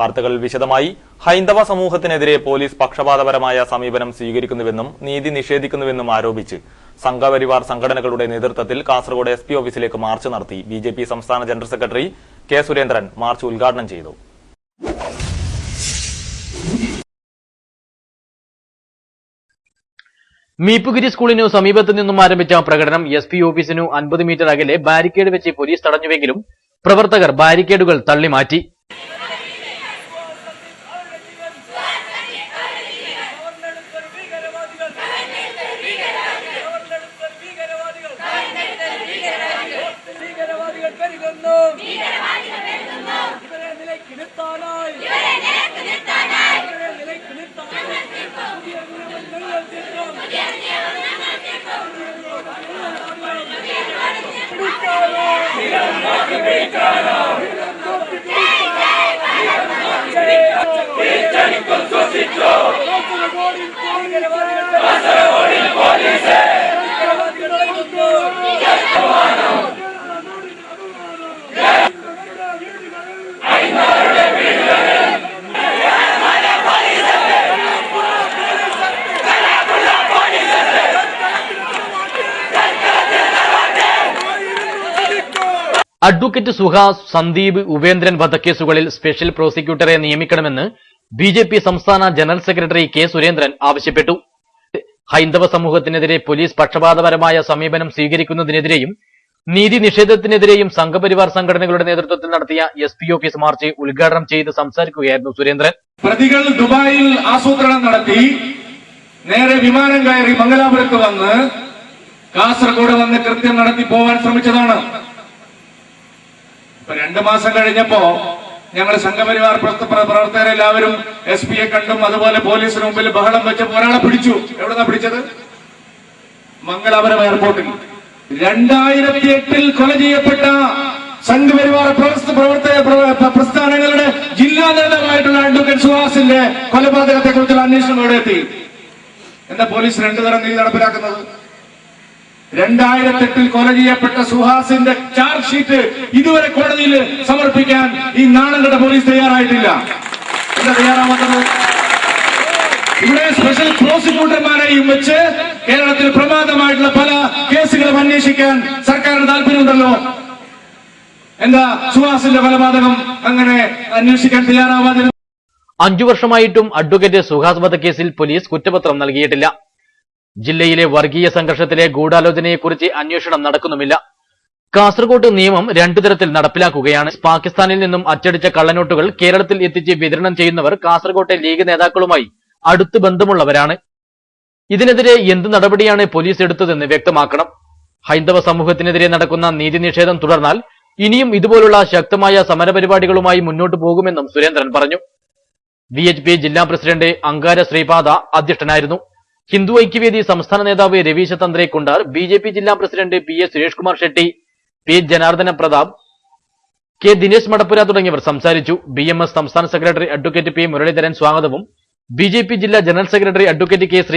വാർത്തകൾ വിശദമായി. ഹൈന്ദവ സമൂഹത്തിനെതിരെ പോലീസ് പക്ഷപാതപരമായ സമീപനം സ്വീകരിക്കുന്നുവെന്നും നീതി നിഷേധിക്കുന്നുവെന്നും ആരോപിച്ച് സംഘപരിവാർ സംഘടനകളുടെ നേതൃത്വത്തിൽ കാസർഗോഡ് എസ് പി ഓഫീസിലേക്ക് മാർച്ച് നടത്തി ബി സംസ്ഥാന general secretary K Surendran march ഉദ്ഘാടനം ചെയ്തു. മീപ്പുഗിരി സ്കൂളിനു സമീപത്തു നിന്നും ആരംഭിച്ച പ്രകടനം എസ് പി ഓഫീസിനു അൻപത് മീറ്റർ അകലെ ബാരിക്കേഡ് വെച്ച് പോലീസ് തടഞ്ഞുവെങ്കിലും പ്രവർത്തകർ ബാരിക്കേഡുകൾ തള്ളിമാറ്റി. نن میرا واجہ میرا واجہ میرا نال کي نيت تعالاي نيت تعالاي نيت تعالاي نن میرا واجہ نن جي اني ونا ماٿي کوں نروڙي وڏي وڏي کڙتو هيران ماج بيچارا سب کي کي جاي پنهنجي کي جنن کي سوچي تو അഡ്വക്കേറ്റ് സുഹ സന്ദീപ് ഉപേന്ദ്രൻ വധക്കേസുകളിൽ സ്പെഷ്യൽ പ്രോസിക്യൂട്ടറെ നിയമിക്കണമെന്ന് ബി ജെ പി സംസ്ഥാന ജനറൽ സെക്രട്ടറി കെ സുരേന്ദ്രൻ ആവശ്യപ്പെട്ടു. ഹൈന്ദവ സമൂഹത്തിനെതിരെ പോലീസ് പക്ഷപാതപരമായ സമീപനം സ്വീകരിക്കുന്നതിനെതിരെയും നീതി നിഷേധത്തിനെതിരെയും സംഘപരിവാർ സംഘടനകളുടെ നേതൃത്വത്തിൽ നടത്തിയ എസ് പി ഓഫീസ് മാർച്ച് ഉദ്ഘാടനം ചെയ്ത് സംസാരിക്കുകയായിരുന്നു സുരേന്ദ്രൻ. പ്രതികൾ ദുബായിൽ ആസൂത്രണം നടത്തി നേരെ വിമാനം കയറി മംഗലാപുരത്ത് വന്ന് കാസർഗോഡ് വന്ന് കൃത്യം നടത്തി പോവാൻ ശ്രമിച്ചതാണ്. ഇപ്പൊ രണ്ടു മാസം കഴിഞ്ഞപ്പോ ഞങ്ങൾ സംഘപരിവാർ പ്രവർത്ത- പ്ര- പ്രവർത്തകരെല്ലാവരും എസ് പിയെ കണ്ടും അതുപോലെ പോലീസിന് മുമ്പിൽ ബഹളം വെച്ചപ്പോ ഒരാളെ പിടിച്ചു. എവിടെന്നാ പിടിച്ചത്? മംഗലാപുരം എയർപോർട്ടിൽ. രണ്ടായിരത്തി എട്ടിൽ കൊല ചെയ്യപ്പെട്ട സംഘപരിവാർ പ്രവർത്ത- പ്രവർത്തക പ്ര- പ്ര- പ്രസ്ഥാനങ്ങളുടെ ജില്ലാ നേതാവായിട്ടുള്ള അഡ്വക്കേറ്റ് സുഹാസിന്റെ കൊലപാതകത്തെ കുറിച്ചുള്ള അന്വേഷണം എവിടെ എത്തി എന്താ പോലീസ് രണ്ടു തരം നീതി നടപ്പിലാക്കുന്നത്? രണ്ടായിരത്തി എട്ടിൽ കൊല ചെയ്യപ്പെട്ട സുഹാസിന്റെ ചാർജ് ഷീറ്റ് ഇതുവരെ കോടതിയിൽ സമർപ്പിക്കാൻ ഈ നാണങ്ങളുടെ പോലീസ് തയ്യാറായിട്ടില്ല. ഇവിടെ സ്പെഷ്യൽ പ്രോസിക്യൂട്ടർമാരെയും വെച്ച് കേരളത്തിൽ പ്രമാദമായിട്ടുള്ള പല കേസുകളും അന്വേഷിക്കാൻ സർക്കാരിന് താല്പര്യമുണ്ടല്ലോ. എന്താ സുഹാസിന്റെ കൊലപാതകം അങ്ങനെ അന്വേഷിക്കാൻ തയ്യാറാവാതിരുന്നു അഞ്ചു വർഷമായിട്ടും അഡ്വക്കേറ്റ് സുഹാസ് വധക്കേസിൽ പോലീസ് കുറ്റപത്രം നൽകിയിട്ടില്ല. ജില്ലയിലെ വർഗീയ സംഘർഷത്തിലെ ഗൂഢാലോചനയെക്കുറിച്ച് അന്വേഷണം നടക്കുന്നുമില്ല. കാസർകോട്ട് നിയമം രണ്ടു തരത്തിൽ നടപ്പിലാക്കുകയാണ്. പാകിസ്ഥാനിൽ നിന്നും അച്ചടിച്ച കള്ളനോട്ടുകൾ കേരളത്തിൽ എത്തിച്ച് വിതരണം ചെയ്യുന്നവർ കാസർകോട്ടെ ലീഗ് നേതാക്കളുമായി അടുത്ത് ബന്ധമുള്ളവരാണ്. ഇതിനെതിരെ എന്ത് നടപടിയാണ് പോലീസ് എടുത്തതെന്ന് വ്യക്തമാക്കണം. ഹൈന്ദവ സമൂഹത്തിനെതിരെ നടക്കുന്ന നീതി നിഷേധം തുടർന്നാൽ ഇനിയും ഇതുപോലുള്ള ശക്തമായ സമരപരിപാടികളുമായി മുന്നോട്ടു പോകുമെന്നും സുരേന്ദ്രൻ പറഞ്ഞു. വി ജില്ലാ പ്രസിഡന്റ് അങ്കാര ശ്രീപാദ അധ്യക്ഷനായിരുന്നു. ഹിന്ദു ഐക്യവേദി സംസ്ഥാന നേതാവ് Ravisha Tantri B J P ജില്ലാ president P S Suresh Kumar Shetty P Janardhana Pratap K Dinesh Madappura തുടങ്ങിയവർ സംസാരിച്ചു. ബി എം എസ് സംസ്ഥാന സെക്രട്ടറി അഡ്വക്കേറ്റ് പി മുരളീധരൻ സ്വാഗതവും ബി ജെ പി ജില്ലാ general secretary advocate K Sree